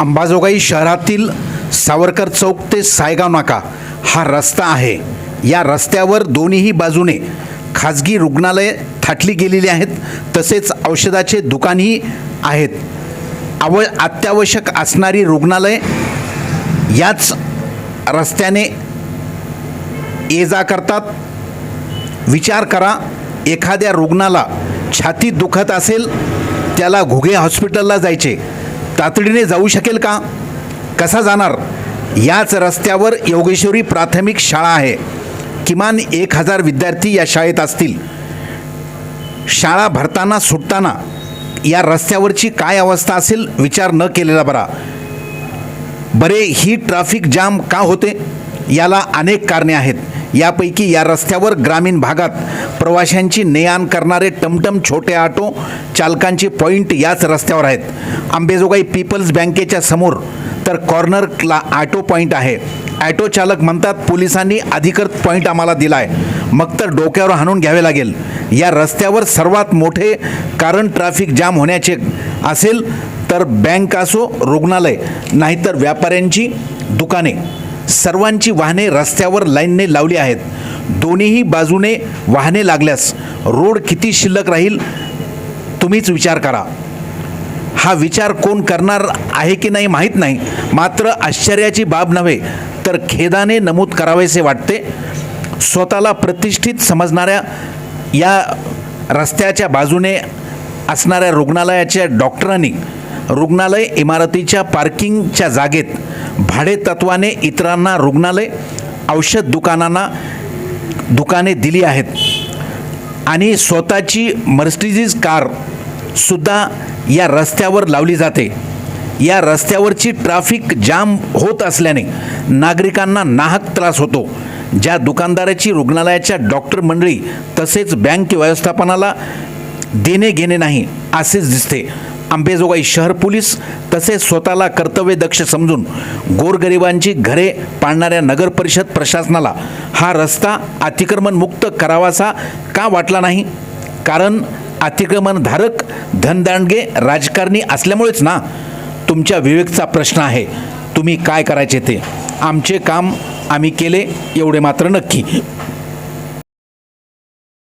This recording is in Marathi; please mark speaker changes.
Speaker 1: अंबाजोगाई शहरातील सावरकर चौक ते सायगाव नाका हा रस्ता आहे. या रस्त्यावर दोन्हीही बाजूने खाजगी रुग्णालये थाटली गेलेली आहेत. तसेच औषधाचे दुकानही आहेत. आव अत्यावश्यक असणारी रुग्णालय याच रस्त्याने ये जा करतात. विचार करा एखाद्या रुग्णाला छातीत दुखत असेल त्याला घुगे हॉस्पिटलला जायचे. तातडीने जाऊ शकेल का? कसा जाणार? याच रस्त्यावर योगेश्वरी प्राथमिक शाळा आहे. किमान एक हजार विद्यार्थी या शाळेत असतील. शाळा भरताना सुटताना या रस्त्यावरची काय अवस्था असेल विचार न केलेला बरा. बरे ही ट्रॅफिक जाम का होते? याला अनेक कारणे आहेत. यापैकी या रस्त्यावर ग्रामीण भागात प्रवाशांची ने आण करणारे टमटम छोटे ऑटो चालकांचे पॉईंट याच रस्त्यावर आहेत. आंबेजोगाई पीपल्स बँकेच्या समोर तर कॉर्नरला ऑटो पॉईंट आहे. ॲटो चालक म्हणतात पोलिसांनी अधिकृत पॉईंट आम्हाला दिला आहे मग तर डोक्यावर हाणून घ्यावे लागेल. या रस्त्यावर सर्वात मोठे कारण ट्रॅफिक जाम होण्याचे असेल तर बँक असो रुग्णालय नाहीतर व्यापाऱ्यांची दुकाने. सर्वांची वाहने रस्त्यावर लाईनने लावली आहेत. दोन्हीही बाजूने वाहने लागल्यास रोड किती शिल्लक राहील तुम्हीच विचार करा. हा विचार कोण करणार आहे की नाही माहीत नाही मात्र आश्चर्याची बाब नव्हे तर खेदाने नमूद करावेसे वाटते. स्वतःला प्रतिष्ठित समजणाऱ्या या रस्त्याच्या बाजूने असणाऱ्या रुग्णालयाच्या डॉक्टरांनी रुग्णालय इमारतीच्या पार्किंगच्या जागेत भाडे तत्वाने इतरांना रुग्णालय औषध दुकानांना दुकाने दिली आहेत. आणि स्वतःची मर्सिडीज कार सुद्धा या रस्त्यावर लावली जाते. या रस्त्यावरची ट्रॅफिक जाम होत असल्याने नागरिकांना नाहक त्रास होतो. ज्या दुकानदाराची रुग्णालयाच्या डॉक्टर मंडळी तसेच बँक व्यवस्थापनाला देणे घेणे नाही असेच दिसते. आंबेजोगाई शहर पोलीस तसेच स्वतःला कर्तव्यदक्ष समजून गोरगरिबांची घरे पाडणाऱ्या नगर परिषद प्रशासनाला हा रस्ता अतिक्रमणमुक्त करावासा का वाटला नाही? कारण अतिक्रमणधारक धनदांडगे राजकारणी असल्यामुळेच ना? तुमच्या विवेकचा प्रश्न आहे. तुम्ही काय करायचे ते? आमचे काम आम्ही केले एवढे मात्र नक्की.